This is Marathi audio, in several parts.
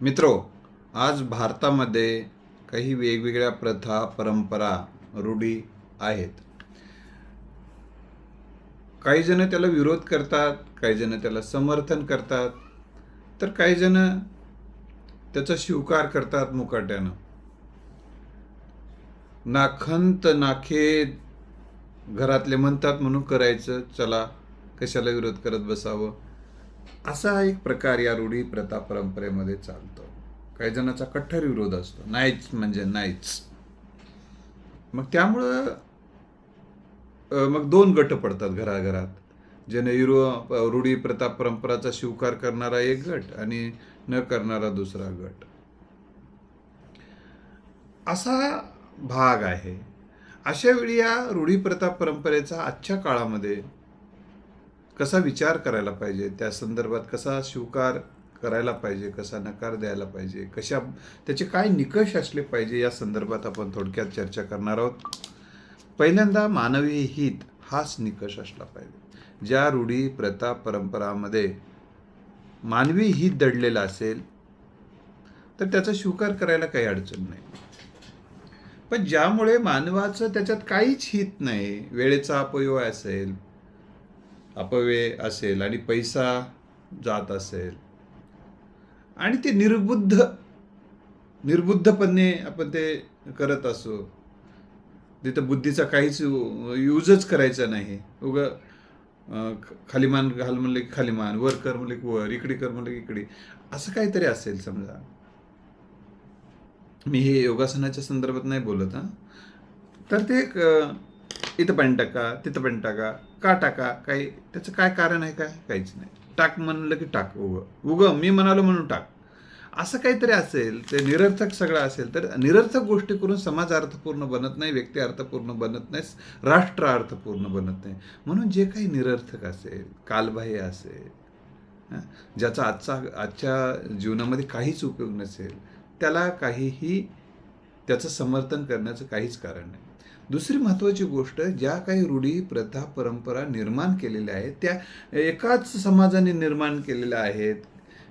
मित्रो आज भारतामध्ये काही वेगवेगळ्या प्रथा परंपरा रूढी आहेत. काही जण त्याला विरोध करतात काही जण त्याला समर्थन करतात तर काही जण त्याचा स्वीकार करतात मुकाट्यानं. ना खंत ना खेद घरातले म्हणतात म्हणून करायचं चला कशाला विरोध करत बसावं? असा एक प्रकार या रूढी प्रथा परंपरेमध्ये चालतो. काही जणांचा कठ्ठर विरोध असतो. नाहीच म्हणजे नाहीच. मग त्यामुळं मग दोन गट पडतात घराघरात. ज्याने युरो रूढी प्रथा परंपराचा स्वीकार करणारा एक गट आणि न करणारा दुसरा गट. असा भाग आहे. अशा वेळी या रूढी प्रथा परंपरेचा आजच्या काळामध्ये कसा विचार करायला पाहिजे? त्या संदर्भात कसा स्वीकार करायला पाहिजे? कसा नकार द्यायला पाहिजे? कशा त्याचे काय निकष असले पाहिजे या संदर्भात आपण थोडक्यात चर्चा करणार आहोत. पहिल्यांदा मानवी हित हाच निकष असला पाहिजे. ज्या रूढी प्रथा परंपरामध्ये मानवी हित दडलेलं असेल तर त्याचा स्वीकार करायला काही अडचण नाही. पण ज्यामुळे मानवाचं त्याच्यात काहीच हित नाही वेळेचा अपव्यय असेल अपव्यय असेल आणि पैसा जात असेल. आणि ते निर्बुद्ध निर्बुद्धपणे आपण ते करत असू. तिथं बुद्धीचा काहीच यूजच करायचा नाही. उग खालीमान घाल म्हणले की खालीमान वर कर म्हणले की वर इकडे कर म्हणले की इकडे. असं काहीतरी असेल समजा. मी हे योगासनाच्या संदर्भात नाही बोलत हां. तर ते एक, इथं पाणी टाका तिथं पाणी टाका का टाका? काही त्याचं काय कारण आहे काय? काहीच नाही. टाक म्हणलं की टाक उग. उग मी म्हणालो म्हणून टाक. असं काहीतरी असेल ते निरर्थक सगळं असेल तर निरर्थक गोष्टी करून समाज अर्थपूर्ण बनत नाही व्यक्ती अर्थपूर्ण बनत नाही राष्ट्र अर्थपूर्ण बनत नाही. म्हणून जे काही निरर्थक असेल कालबाह्य असेल ज्याचा आजचा आजच्या जीवनामध्ये काहीच उपयोग नसेल त्याला काहीही त्याचं समर्थन करण्याचं काहीच कारण नाही. दुसरी महत्त्वाची गोष्ट ज्या काही रूढी प्रथा परंपरा निर्माण केलेल्या आहेत त्या एकाच समाजाने निर्माण केलेल्या आहेत.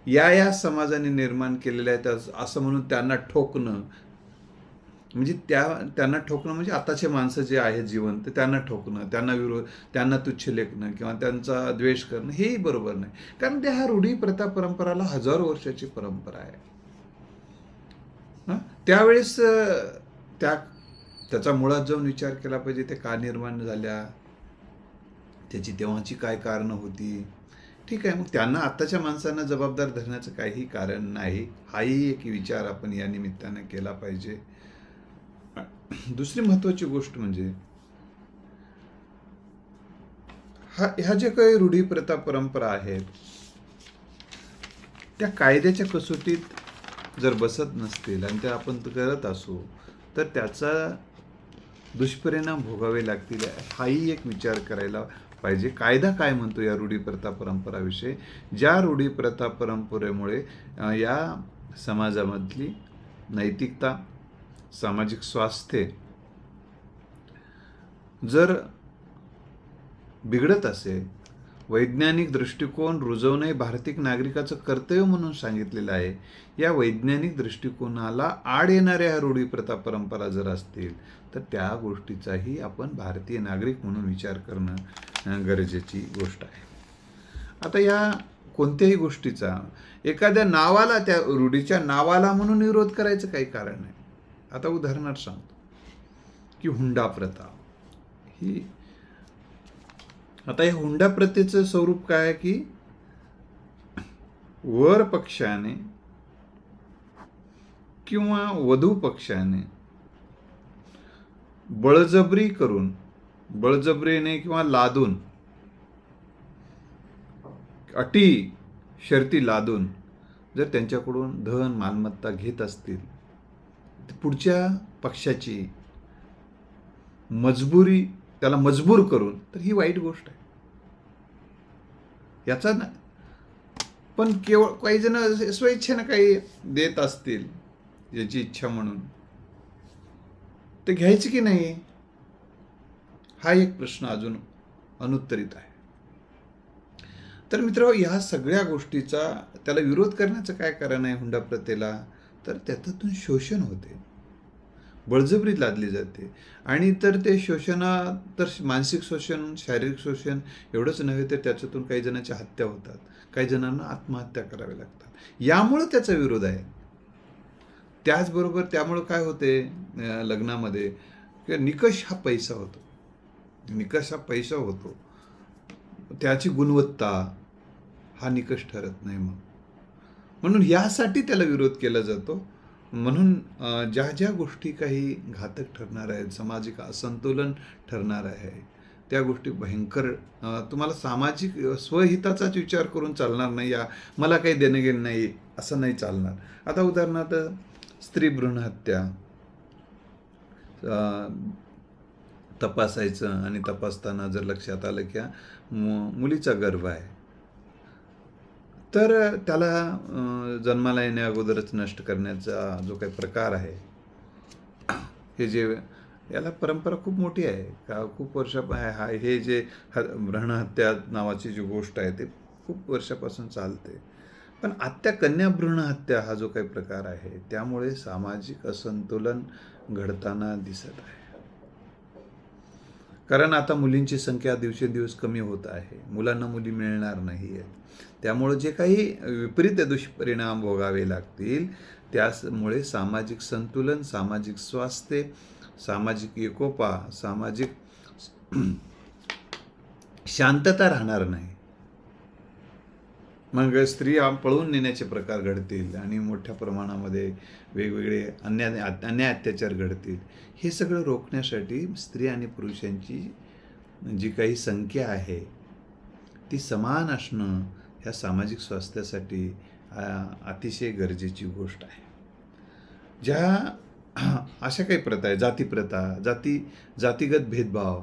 या या समाजाने निर्माण केलेल्या आहेत असं म्हणून त्यांना ठोकणं. म्हणजे त्या त्यांना ठोकणं म्हणजे आताचे माणसं जे आहेत जीवन ते त्यांना ठोकणं त्यांना विरोध त्यांना तुच्छ लेखणं किंवा त्यांचा द्वेष करणं हेही बरोबर नाही. कारण त्या ह्या रूढी प्रथा परंपराला हजारो वर्षाची परंपरा आहे. त्यावेळेस त्या त्याचा मुळात जाऊन विचार केला पाहिजे ते का निर्माण झाल्या. त्याची तेव्हाची काय कारणं होती? ठीक आहे मग त्यांना आत्ताच्या माणसांना जबाबदार धरण्याचं काही कारण नाही. हाही एक विचार आपण या निमित्ताने केला पाहिजे. दुसरी महत्त्वाची गोष्ट म्हणजे हा ह्या ज्या काही रूढी प्रथा परंपरा आहेत त्या कायद्याच्या कसोटीत जर बसत नसतील आणि त्या आपण करत असू तर त्याचा दुष्परिणाम भोगावे लागतील हाही एक विचार करायला पाहिजे. कायदा काय म्हणतो या रूढी प्रथा परंपराविषयी? ज्या रूढी प्रथा परंपरेमुळे या समाजामधली नैतिकता सामाजिक स्वास्थ्य जर बिघडत असेल वैज्ञानिक दृष्टिकोन रुजवणे भारतीय नागरिकाचं कर्तव्य म्हणून सांगितलेलं आहे. या वैज्ञानिक दृष्टिकोनाला आड येणाऱ्या ह्या रूढी प्रथा परंपरा जर असतील तर त्या गोष्टीचाही आपण भारतीय नागरिक म्हणून विचार करणं गरजेची गोष्ट आहे. आता या कोणत्याही गोष्टीचा एखाद्या नावाला त्या रूढीच्या नावाला म्हणून विरोध करायचं काही कारण नाही. आता उदाहरणार्थ सांगतो की हुंडा प्रथा. ही आता हे हुंडा प्रथेचं स्वरूप काय आहे की वर पक्षाने किंवा वधू पक्षाने बळजबरी करून बळजबरीने किंवा लादून अटी शर्ती लादून जर त्यांच्याकडून धन मालमत्ता घेत असतील पुढच्या पक्षाची मजबुरी त्याला मजबूर करून तर ही वाईट गोष्ट आहे. याचा ना पण केवळ काही जण स्वइच्छेनं काही देत असतील याची इच्छा म्हणून. ते घ्यायचे की नाही? हा एक प्रश्न अजून अनुत्तरित आहे. तर मित्र ह्या सगळ्या गोष्टीचा त्याला विरोध करण्याचं काय कारण आहे हुंडा प्रथेला? तर त्याच्यातून शोषण होते. बळजबरी लादली जाते. आणि तर ते शोषणा तर मानसिक शोषण शारीरिक शोषण एवढंच नव्हे तर त्याच्यातून काही जणांच्या हत्या होतात. काही जणांना आत्महत्या कराव्या लागतात. यामुळं त्याचा विरोध आहे. त्याचबरोबर त्यामुळं काय होते लग्नामध्ये निकष हा पैसा होतो. निकष हा पैसा होतो. त्याची गुणवत्ता हा निकष ठरत नाही मग म्हणून यासाठी त्याला विरोध केला जातो. म्हणून ज्या ज्या गोष्टी काही घातक ठरणार आहेत सामाजिक असंतुलन ठरणार आहे त्या गोष्टी भयंकर तुम्हाला सामाजिक स्वहिताचाच विचार करून चालणार नाही या मला काही देणं घेणं नाही असं नाही चालणार. आता उदाहरणार्थ स्त्री भ्रूणहत्या तपासायचं आणि तपासताना जर लक्षात आलं की मु- मुलीचा गर्भ आहे तर त्याला जन्माला येण्या अगोदरच नष्ट करण्याचा जो काही प्रकार आहे हे जे याला परंपरा खूप मोठी आहे. का खूप वर्षा हा हे जे ह भ्रूणहत्या नावाची जी गोष्ट आहे ते खूप वर्षापासून चालते. पण आत्या कन्या भ्रूणहत्या हा जो काही प्रकार आहे त्यामुळे सामाजिक असंतुलन घडताना दिसत आहे. कारण आता मुलींची संख्या दिवसेंदिवस कमी होत आहे. मुलांना मुली मिळणार नाही आहेत त्यामुळे जे काही विपरीत दुष्परिणाम भोगावे लागतील त्यामुळे सामाजिक संतुलन सामाजिक स्वास्थ्य सामाजिक एकोपा सामाजिक शांतता राहणार नाही. मग स्त्रिया पळवून नेण्याचे प्रकार घडतील आणि मोठ्या प्रमाणामध्ये वेगवेगळे अन्याय अन्याय अत्याचार घडतील. हे सगळं रोखण्यासाठी स्त्री आणि पुरुषांची जी काही संख्या आहे ती समान असणं ह्या सामाजिक स्वास्थ्यासाठी अतिशय गरजेची गोष्ट आहे. ज्या अशा काही प्रथा आहे जातीप्रथा जाती जातीगत भेदभाव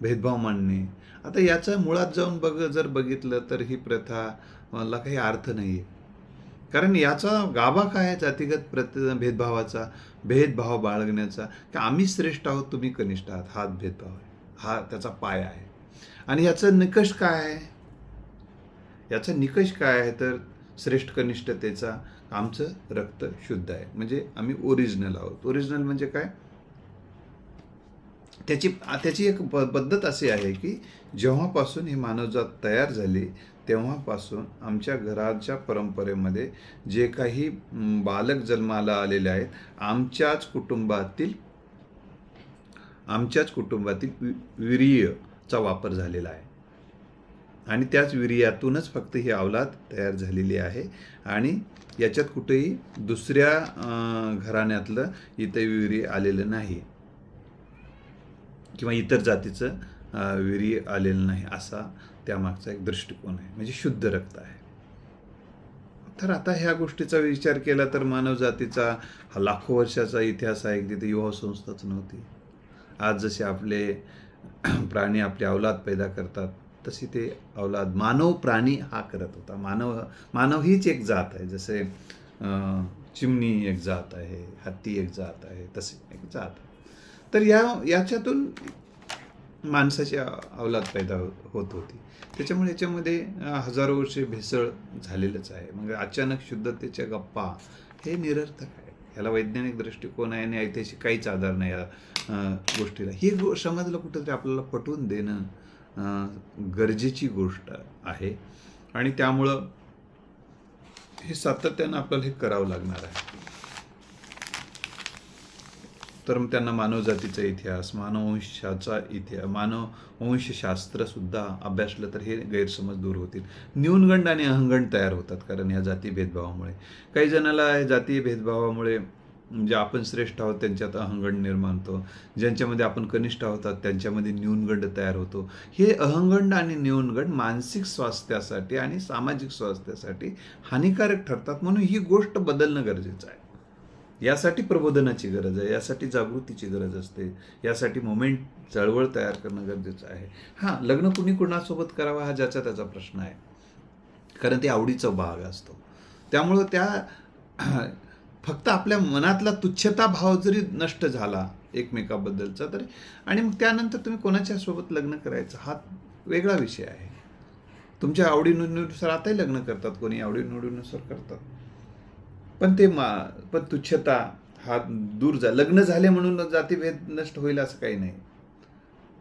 भेदभाव मांडणे. आता याचा मुळात जाऊन बघ जर बघितलं तर ही प्रथा मला काही अर्थ नाही आहे कारण याचा गाभा काय आहे जातीगत प्रत भेदभावाचा? भेदभाव बाळगण्याचा. की आम्ही श्रेष्ठ आहोत तुम्ही कनिष्ठ आहात. हात भेदभाव आहे. हा त्याचा पाय आहे. आणि याचा निकष काय आहे? याचा निकष काय आहे तर श्रेष्ठ कनिष्ठतेचा? आमचं रक्त शुद्ध आहे. म्हणजे आम्ही ओरिजिनल आहोत. ओरिजिनल म्हणजे काय? त्याची त्याची एक प पद्धत अशी आहे की जेव्हापासून ही मानवजात तयार झाली तेव्हापासून आमच्या घराच्या परंपरेमध्ये जे काही बालक जन्माला आलेले आहेत आमच्याच कुटुंबातील आमच्याच कुटुंबातील वि वीर्यचा वापर झालेला आहे. आणि त्याच विर्यातूनच फक्त ही अवलाद तयार झालेली आहे. आणि याच्यात कुठेही दुसऱ्या घराण्यातलं इथं विहिरी आलेलं नाही. किंवा इतर जातीचं विहिरी आलेलं नाही असा त्यामागचा एक दृष्टिकोन आहे. म्हणजे शुद्ध रक्त आहे. तर आता ह्या गोष्टीचा विचार केला तर मानवजातीचा हा लाखो वर्षाचा इतिहास आहे. तिथे युवा संस्थाच नव्हती. आज जसे आपले प्राणी आपले अवलाद पैदा करतात तशी ते अवलाद मानव प्राणी हा करत होता. मानव मानव हीच एक जात आहे. जसे चिमणी एक जात आहे हत्ती एक जात आहे तसे एक जात आहे. तर या याच्यातून माणसाची अवलाद पैदा हो- होत होती. त्याच्यामुळे याच्यामध्ये हजारो वर्षे भेसळ झालेलंच आहे. मग अचानक शुद्धतेच्या गप्पा हे निरर्थक आहे. ह्याला वैज्ञानिक दृष्टिकोन आहे आणि ऐतिहासिक काहीच आधार नाही या गोष्टीला. ही गो समाजाला कुठंतरी आपल्याला पटवून देणं गरजेची गोष्ट आहे. आणि त्यामुळं हे सातत्यानं आपल्याला हे करावं लागणार आहे. तर मग त्यांना मानवजातीचा इतिहास मानववंशाचा इतिहास मानववंशशास्त्र सुद्धा अभ्यासलं तर हे गैरसमज दूर होतील. न्यूनगंड आणि अहंगंड तयार होतात कारण या जाती भेदभावामुळे काही जणाला जातीय जाती भेदभावामुळे म्हणजे आपण श्रेष्ठ आहोत त्यांच्यात अहंगण निर्माण होतो. ज्यांच्यामध्ये आपण कनिष्ठ आहोत त्यांच्यामध्ये न्यूनगंड तयार होतो. हे अहंगंड आणि न्यूनगंड मानसिक स्वास्थ्यासाठी आणि सामाजिक स्वास्थ्यासाठी हानिकारक ठरतात म्हणून ही गोष्ट बदलणं गरजेचं आहे. यासाठी प्रबोधनाची गरज आहे यासाठी जागृतीची गरज असते यासाठी मोमेंट चळवळ तयार करणं गरजेचं आहे. हां लग्न कुणी कुणासोबत करावा हा ज्याचा त्याचा प्रश्न आहे. कारण ते आवडीचा भाग असतो. त्यामुळं त्या फक्त आपल्या मनातला तुच्छता भाव जरी नष्ट झाला एकमेकाबद्दलचा तरी आणि मग त्यानंतर तुम्ही कोणाच्या सोबत लग्न करायचं? हा वेगळा विषय आहे. तुमच्या आवडीनुसार आताही लग्न करतात कोणी आवडीनिवडीनुसार करतात. पण ते मा पण तुच्छता हा दूर जा लग्न झाले म्हणून जातीभेद नष्ट होईल असं काही नाही.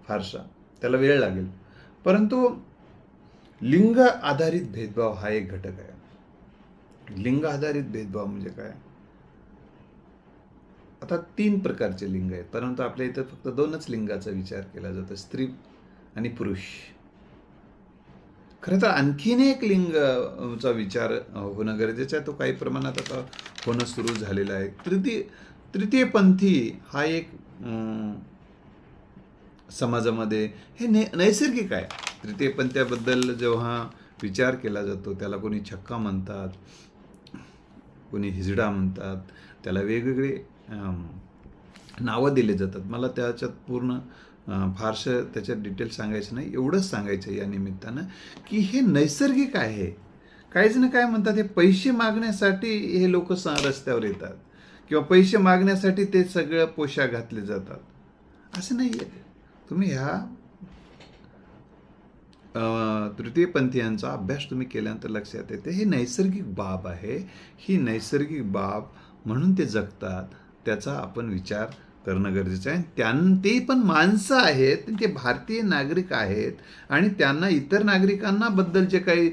फारसा. त्याला वेळ लागेल. परंतु लिंग आधारित भेदभाव हा एक घटक आहे. लिंग आधारित भेदभाव म्हणजे काय? आता तीन प्रकारचे लिंग आहेत. परंतु आपल्या इथं फक्त दोनच लिंगाचा विचार केला जातो स्त्री आणि पुरुष. खरं तर आणखीन एक लिंग चा विचार होणं गरजेचं आहे. तो काही प्रमाणात आता होणं सुरू झालेलं आहे. तृतीय तृतीयपंथी हा एक समाजामध्ये हे ने नैसर्गिक आहे. तृतीयपंथ्याबद्दल जेव्हा विचार केला जातो त्याला कोणी छक्का म्हणतात कोणी हिजडा म्हणतात त्याला वेगवेगळे नावं दिले जातात. मला त्याच्यात पूर्ण फारसं त्याच्यात डिटेल सांगायचं नाही. एवढंच सांगायचं या निमित्तानं की हे नैसर्गिक आहे. काहीच ना काय म्हणतात हे पैसे मागण्यासाठी हे लोक रस्त्यावर येतात. किंवा पैसे मागण्यासाठी ते सगळं पोशाख घातले जातात. असं नाही आहे तुम्ही ह्या तृतीयपंथीयांचा अभ्यास तुम्ही केल्यानंतर लक्षात येते. हे नैसर्गिक बाब आहे. ही नैसर्गिक बाब म्हणून ते जगतात. त्याचा आपण विचार करणं गरजेचं आहे. त्यां ते पण माणसं आहेत ते भारतीय नागरिक आहेत आणि त्यांना इतर नागरिकांना बद्दल जे काही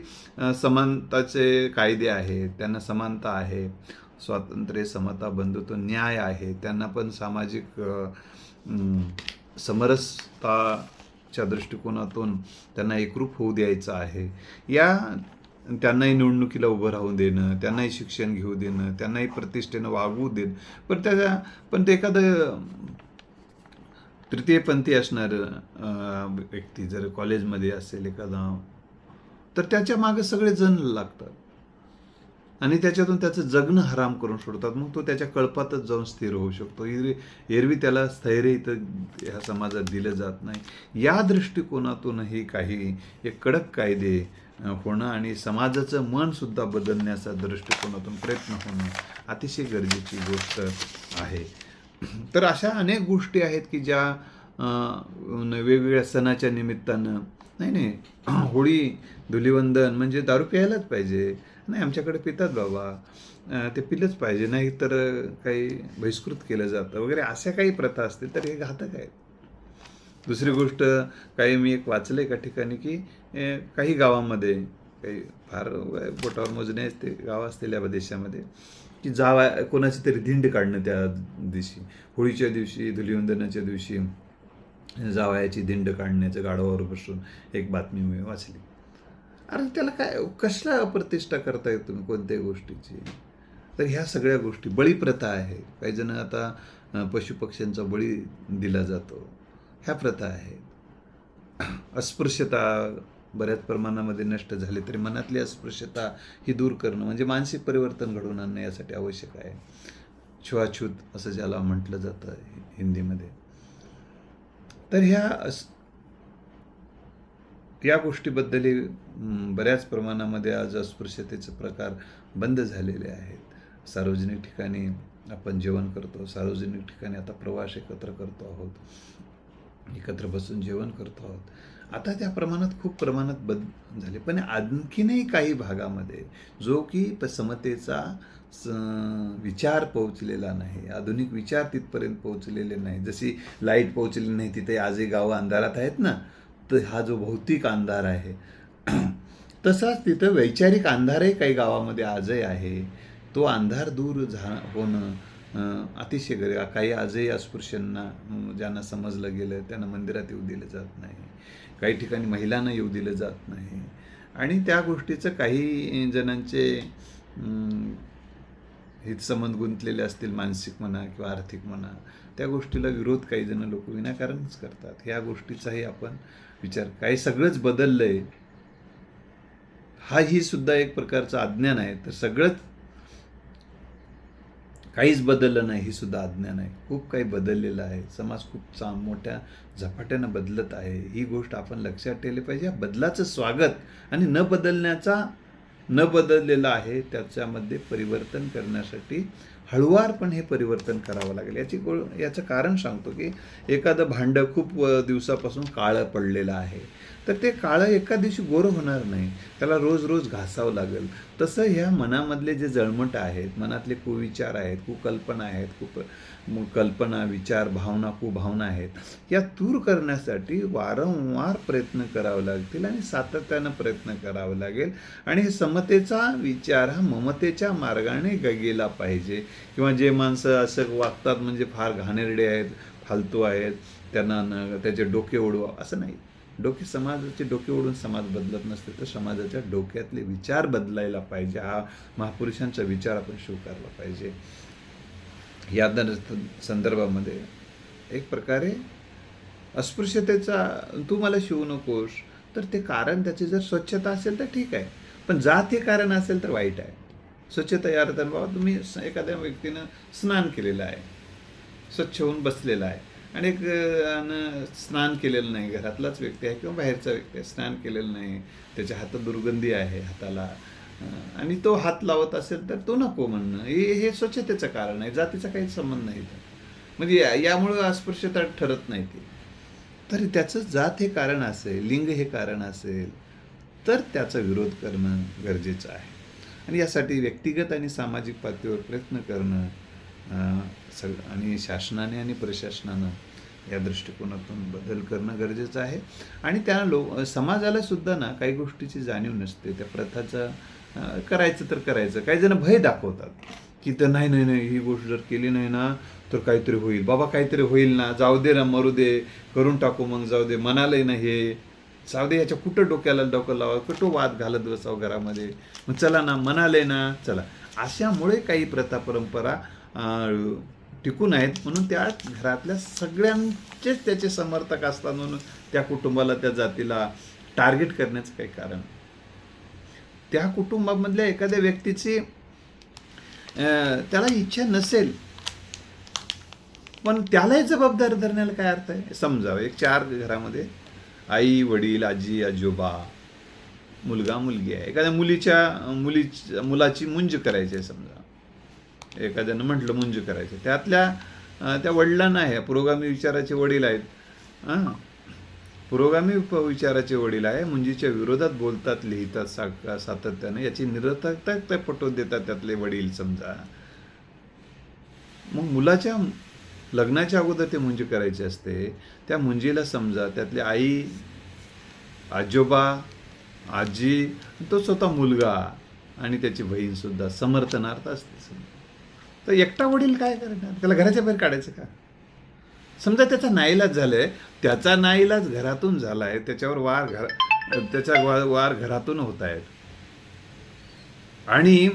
समानताचे कायदे आहेत त्यांना समानता आहे स्वातंत्र्य समता बंधुत्व न्याय आहे त्यांना पण सामाजिक समरसताच्या दृष्टिकोनातून त्यांना एकरूप होऊ द्यायचं आहे. या त्यांनाही निवडणुकीला उभं राहून देणं त्यांनाही शिक्षण घेऊ देणं त्यांनाही प्रतिष्ठेनं वागवू देणं. पण त्याच्या पण ते एखादं तृतीयपंथी असणारं व्यक्ती जर कॉलेजमध्ये असेल एखादा तर त्याच्यामागे सगळे जण लागतात. आणि त्याच्यातून त्याचं जगणं हराम करून सोडतात. मग तो त्याच्या कळपातच जाऊन स्थिर होऊ शकतो. एरवी एरवी त्याला स्थैर्य इथं ह्या समाजात दिलं जात नाही. या दृष्टिकोनातूनही काही एक कडक कायदे होणं आणि समाजाचं मनसुद्धा बदलण्याचा दृष्टिकोनातून प्रयत्न होणं अतिशय गरजेची गोष्ट आहे. तर अशा अनेक गोष्टी आहेत की ज्या वेगवेगळ्या सणाच्या निमित्तानं नाही नाही होळी धुलिवंदन म्हणजे दारू प्यायलाच पाहिजे. नाही आमच्याकडे पितात बाबा. ते पिलंच पाहिजे. नाही तर काही बहिष्कृत केलं जातं वगैरे अशा काही प्रथा असतील तर हे घातक आहेत. दुसरी गोष्ट काही मी एक वाचलं एका ठिकाणी की काही गावामध्ये काही फार बोटावर मोजणे ते गाव असतील या देशामध्ये की जावा कोणाची तरी धिंड काढणं त्या दिवशी होळीच्या दिवशी धुलिवंदनाच्या दिवशी जावयाची धिंड काढण्याचं गाढवावर बसून एक बातमी मी वाचली. अरे त्याला काय कसला अप्रतिष्ठा करताय तुम्ही कोणत्याही गोष्टीची? तर ह्या सगळ्या गोष्टी बळीप्रथा आहे. काही जण आता पशुपक्ष्यांचा बळी दिला जातो. ह्या प्रथा आहेत. अस्पृश्यता बऱ्याच प्रमाणामध्ये नष्ट झाली तरी मनातली अस्पृश्यता ही दूर करणं म्हणजे मानसिक परिवर्तन घडवून आणणं यासाठी आवश्यक आहे. छुआछूत असं ज्याला म्हटलं जातं हि- हिंदीमध्ये. तर ह्या अस या गोष्टीबद्दलही बऱ्याच प्रमाणामध्ये आज अस्पृश्यतेचे प्रकार बंद झालेले आहेत. सार्वजनिक ठिकाणी आपण जेवण करतो सार्वजनिक ठिकाणी आता प्रवास एकत्र करतो आहोत. एकत्र बसून जेवण करतो आहोत. आता त्या प्रमाणात खूप प्रमाणात बद झाले. पण आणखीनही काही भागामध्ये जो की प- समतेचा स विचार पोहोचलेला नाही आधुनिक विचार तिथपर्यंत पोहोचलेले नाही. जशी लाइट पोहोचली नाही तिथे आजही गावं अंधारात आहेत ना तर हा जो भौतिक अंधार आहे तसाच तिथं वैचारिक अंधारही काही गावामध्ये आजही आहे. तो अंधार दूर झा होणं अतिशय गरीब काही आजही अस्पृश्यांना ज्यांना समजलं गेलं त्यांना मंदिरात येऊ दिलं जात नाही. काही ठिकाणी महिलांना येऊ दिलं जात नाही. आणि त्या गोष्टीचं काही जणांचे हितसंबंध गुंतलेले असतील मानसिक म्हणा किंवा आर्थिक म्हणा त्या गोष्टीला विरोध काही जण लोक विनाकारणच करतात. ह्या गोष्टीचाही आपण विचार काही सगळंच बदललं आहे हा ही सुद्धा एक प्रकारचं अज्ञान आहे. तर सगळंच काहीच बदललं नाही ही सुद्धा अज्ञान आहे खूप काही बदललेलं आहे. समाज खूप चा मोठ्या झपाट्यानं बदलत आहे. ही गोष्ट आपण लक्षात ठेवली पाहिजे. या बदलाचं स्वागत आणि न बदलण्याचा न बदललेला आहे त्याच्यामध्ये परिवर्तन करण्यासाठी हळुवार पण हे परिवर्तन करावं लागेल. याची गो याचं कारण सांगतो की एखादं भांडं खूप दिवसापासून काळं पडलेलं आहे. तर ते काळं एका दिवशी गोरं होणार नाही. त्याला रोज रोज घासावं लागेल. तसं ह्या मनामधले जे जळमट आहेत मनातले कुविचार आहेत कुकल्पना आहेत कुप मु- कल्पना विचार भावना कुभावना आहेत या दूर करण्यासाठी वारंवार प्रयत्न करावे लागतील आणि सातत्यानं प्रयत्न करावा लागेल. आणि हे समतेचा विचार हा ममतेच्या मार्गाने ग- गेला पाहिजे. किंवा जे माणसं असं वागतात म्हणजे फार घाणेरडे आहेत फालतू आहेत त्यांना न त्याचे डोके उडवा असं नाही. डोके समाजाचे डोके ओढून समाज बदलत नसते तर समाजाच्या डोक्यातले विचार बदलायला पाहिजे. हा महापुरुषांचा विचार आपण स्वीकारला पाहिजे. या दर- संदर्भामध्ये एक प्रकारे अस्पृश्यतेचा तू मला शिवू नकोस तर ते कारण त्याची जर स्वच्छता असेल तर ठीक आहे पण जात हे कारण असेल तर वाईट आहे. स्वच्छता या अर्थानं बाबा तुम्ही एखाद्या व्यक्तीनं स्नान केलेलं आहे स्वच्छ होऊन बसलेला आहे आणि एक न स्नान केलेलं नाही. घरातलाच व्यक्ती आहे किंवा बाहेरचा व्यक्ती आहे. स्नान केलेलं नाही. त्याच्या हातात दुर्गंधी आहे हाताला. आणि तो हात लावत असेल तर तो नको म्हणणं. हे हे स्वच्छतेचं कारण आहे. जातीचा काही संबंध नाही म्हणजे या- यामुळं अस्पृश्यता ठरत नाही ती. तर त्याचं जात हे कारण असेल लिंग हे कारण असेल तर त्याचा विरोध करणं गरजेचं आहे. आणि यासाठी व्यक्तिगत आणि सामाजिक पातळीवर प्रयत्न करणं सग आणि शासनाने आणि प्रशासनानं या दृष्टिकोनातून बदल करणं गरजेचं आहे. आणि त्या लो समाजाला सुद्धा ना काही गोष्टीची जाणीव नसते. त्या प्रथाचं करायचं तर करायचं. काही जण भय दाखवतात की तर नाही नाही नाही ही गोष्ट जर केली नाही ना तर काहीतरी होईल. बाबा काहीतरी होईल ना. जाऊ दे ना मरू दे. करून टाकू मग जाऊ दे. म्हणालंय ना हे. जाऊ दे याच्या कुठं डोक्याला डोकं लावा? कुठं वाद घालत बसावं घरामध्ये? मग चला ना मनाले ना चला. अशामुळे काही प्रथा परंपरा टिकून आहेत म्हणून त्या घरातल्या सगळ्यांचेच त्याचे समर्थक असतात म्हणून त्या कुटुंबाला त्या जातीला टार्गेट करण्याचं काही कारण. त्या कुटुंबामधल्या एखाद्या व्यक्तीची त्याला इच्छा नसेल पण त्यालाही जबाबदार धरण्याला काय अर्थ आहे? समजा एक चार घरामध्ये आई वडील आजी आजोबा मुलगा मुलगी आहे. एखाद्या मुलीच्या मुली मुलाची मुंज करायची आहे समजा. एखाद्यानं म्हटलं मुंज करायचं. त्यातल्या त्या वडिलांना आहे पुरोगामी विचाराचे वडील आहेत. हां पुरोगामी विचाराचे वडील आहे मुंजीच्या विरोधात बोलतात लिहितात सा सातत्यानं. याची निरर्थकता त्या पटवून देतात त्यातले वडील समजा. मग मुलाच्या लग्नाच्या अगोदर ते मुंजी करायची असते. त्या मुंजीला समजा त्यातली आई आजोबा आजी तो स्वतः मुलगा आणि त्याची बहीणसुद्धा समर्थनार्थ असते. समजा तर एकटा वडील काय करणार? त्याला घराच्या बाहेर काढायचं का? समजा त्याचा नाईलाज झालाय त्याचा नाईलाज घरातून झालाय त्याच्यावर वार घर त्याच्या वार घरातून होत आहेत आणि